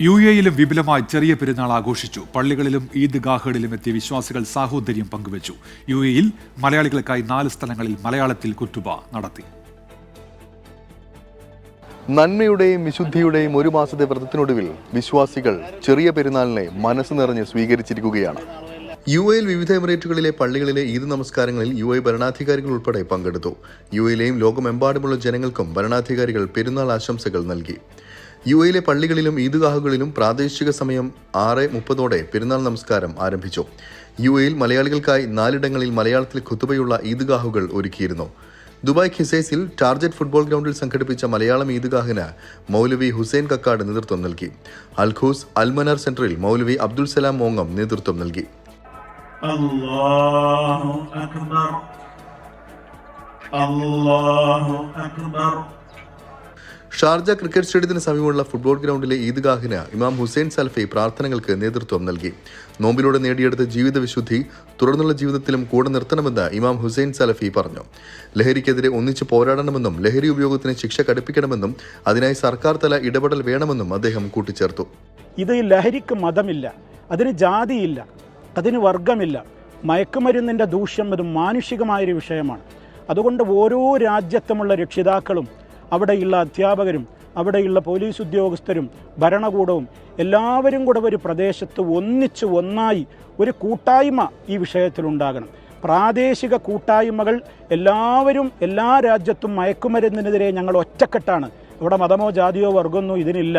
U എയിലും വിപുലമായി ചെറിയ പെരുന്നാൾ ആഘോഷിച്ചു. പള്ളികളിലും ഈദ്ഗാഹുകളിലും എത്തിയ വിശ്വാസികൾ സാഹോദര്യം പങ്കുവച്ചു. യു എയിൽ മലയാളികൾക്കായി നാല് സ്ഥലങ്ങളിൽ മലയാളത്തിൽ കുത്തുബ നടത്തി. നന്മയുടെയും വിശുദ്ധിയുടെയും ഒരു മാസത്തെ വ്രതത്തിനൊടുവിൽ വിശ്വാസികൾ ചെറിയ പെരുന്നാളിനെ മനസ്സ് നിറഞ്ഞ് സ്വീകരിച്ചിരിക്കുകയാണ്. യു എയിൽ വിവിധ എമിറേറ്റുകളിലെ പള്ളികളിലെ ഈദ് നമസ്കാരങ്ങളിൽ യു എ ഭരണാധികാരികൾ ഉൾപ്പെടെ പങ്കെടുത്തു. യു എയിലെയും ലോകമെമ്പാടുമുള്ള ജനങ്ങൾക്കും ഭരണാധികാരികൾ പെരുന്നാൾ ആശംസകൾ നൽകി. യു എയിലെ പള്ളികളിലും ഈദ്ഗാഹുകളിലും പ്രാദേശിക സമയം ആറ് മുപ്പതോടെ പെരുന്നാൾ നമസ്കാരം ആരംഭിച്ചു. യു എയിൽ മലയാളികൾക്കായി നാലിടങ്ങളിൽ മലയാളത്തിൽ ഖുത്തുബയുള്ള ഈദ്ഗാഹുകൾ ഒരുക്കിയിരുന്നു. ദുബായ് ഖിസേസിൽ ടാർജറ്റ് ഫുട്ബോൾ ഗ്രൗണ്ടിൽ സംഘടിപ്പിച്ച മലയാളം ഈദ്ഗാഹിന് മൗലവി ഹുസൈൻ കക്കാട് നേതൃത്വം നൽകി. അൽഖൂസ് അൽമനാർ സെന്ററിൽ മൗലവി അബ്ദുൽ സലാം മോങ്ങം നേതൃത്വം നൽകി. അക്ബർ. അക്ബർ. ഷാർജ ക്രിക്കറ്റ് സ്റ്റേഡിയത്തിന് സമീപമുള്ള ഫുട്ബോൾ ഗ്രൗണ്ടിലെ ഈദ്ഗാഹിന് ഇമാം ഹുസൈൻ സൽഫി പ്രാർത്ഥനകൾക്ക് നേതൃത്വം നൽകി. നോമ്പിലൂടെ നേടിയെടുത്ത ജീവിത വിശുദ്ധി തുടർന്നുള്ള ജീവിതത്തിലും കൂടെ നിർത്തണമെന്ന് ഇമാം ഹുസൈൻ സലഫി പറഞ്ഞു. ലഹരിക്കെതിരെ ഒന്നിച്ച് പോരാടണമെന്നും ലഹരി ഉപയോഗത്തിന് ശിക്ഷ കടുപ്പിക്കണമെന്നും അതിനായി സർക്കാർ തല ഇടപെടൽ വേണമെന്നും അദ്ദേഹം കൂട്ടിച്ചേർത്തു. ഇത് ലഹരിക്ക് മതമില്ല അതിന് ജാതിയില്ല അതിന് വർഗമില്ല മയക്കുമരുന്നിന്റെ ദൂഷ്യം ഒരു മാനുഷികമായൊരു വിഷയമാണ്. അതുകൊണ്ട് ഓരോ രാജ്യത്തുമുള്ള രക്ഷിതാക്കളും അവിടെയുള്ള അധ്യാപകരും അവിടെയുള്ള പോലീസ് ഉദ്യോഗസ്ഥരും ഭരണകൂടവും എല്ലാവരും കൂടെ ഒരു പ്രദേശത്ത് ഒന്നിച്ച് ഒന്നായി ഒരു കൂട്ടായ്മ ഈ വിഷയത്തിലുണ്ടാകണം പ്രാദേശിക കൂട്ടായ്മകൾ എല്ലാവരും എല്ലാ രാജ്യത്തും മയക്കുമരുന്നിനെതിരെ ഞങ്ങൾ ഒറ്റക്കെട്ടാണ്. ഇവിടെ മതമോ ജാതിയോ വർഗമൊന്നും ഇതിനില്ല.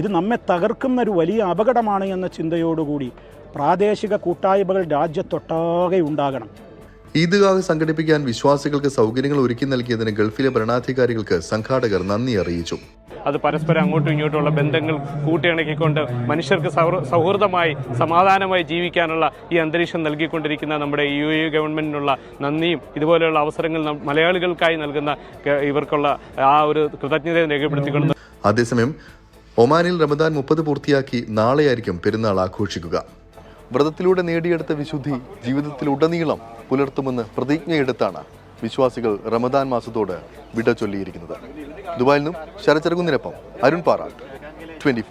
ഇത് നമ്മെ തകർക്കുന്ന ഒരു വലിയ അപകടമാണ് എന്ന ചിന്തയോടുകൂടി പ്രാദേശിക കൂട്ടായ്മകൾ രാജ്യത്തൊട്ടാകെ ഉണ്ടാകണം. ഈദ്ഗാഹ് സംഘടിപ്പിക്കാൻ വിശ്വാസികൾക്ക് സൗകര്യങ്ങൾ ഒരുക്കി നൽകിയതിന് ഗൾഫിലെ ഭരണാധികാരികൾക്ക് സംഘാടകർ നന്ദി അറിയിച്ചു. അത് പരസ്പരം അങ്ങോട്ടും ഇങ്ങോട്ടുമുള്ള ബന്ധങ്ങൾ കൂട്ടിയിണക്കിക്കൊണ്ട് മനുഷ്യർക്ക് സൗഹൃദമായി സമാധാനമായി ജീവിക്കാനുള്ള ഈ അന്തരീക്ഷം നൽകിക്കൊണ്ടിരിക്കുന്ന നമ്മുടെ യു എ ഗവൺമെന്റിനുള്ള നന്ദിയും ഇതുപോലെയുള്ള അവസരങ്ങൾ മലയാളികൾക്കായി നൽകുന്ന ഇവർക്കുള്ള ആ ഒരു കൃതജ്ഞതയെ രേഖപ്പെടുത്തിക്കൊണ്ട് അതേസമയം ഒമാനിൽ റമദാൻ മുപ്പത് പൂർത്തിയാക്കി നാളെയായിരിക്കും പെരുന്നാൾ ആഘോഷിക്കുക. വ്രതത്തിലൂടെ നേടിയെടുത്ത വിശുദ്ധി ജീവിതത്തിലുടനീളം പുലർത്തുമെന്ന് പ്രതിജ്ഞയെടുത്താണ് വിശ്വാസികൾ റമദാൻ മാസത്തോട് വിട ചൊല്ലിയിരിക്കുന്നത്. ദുബായിൽ നിന്നും ശരചരകുന്നിനൊപ്പം അരുൺ പാറാട്ട്. ട്വന്റി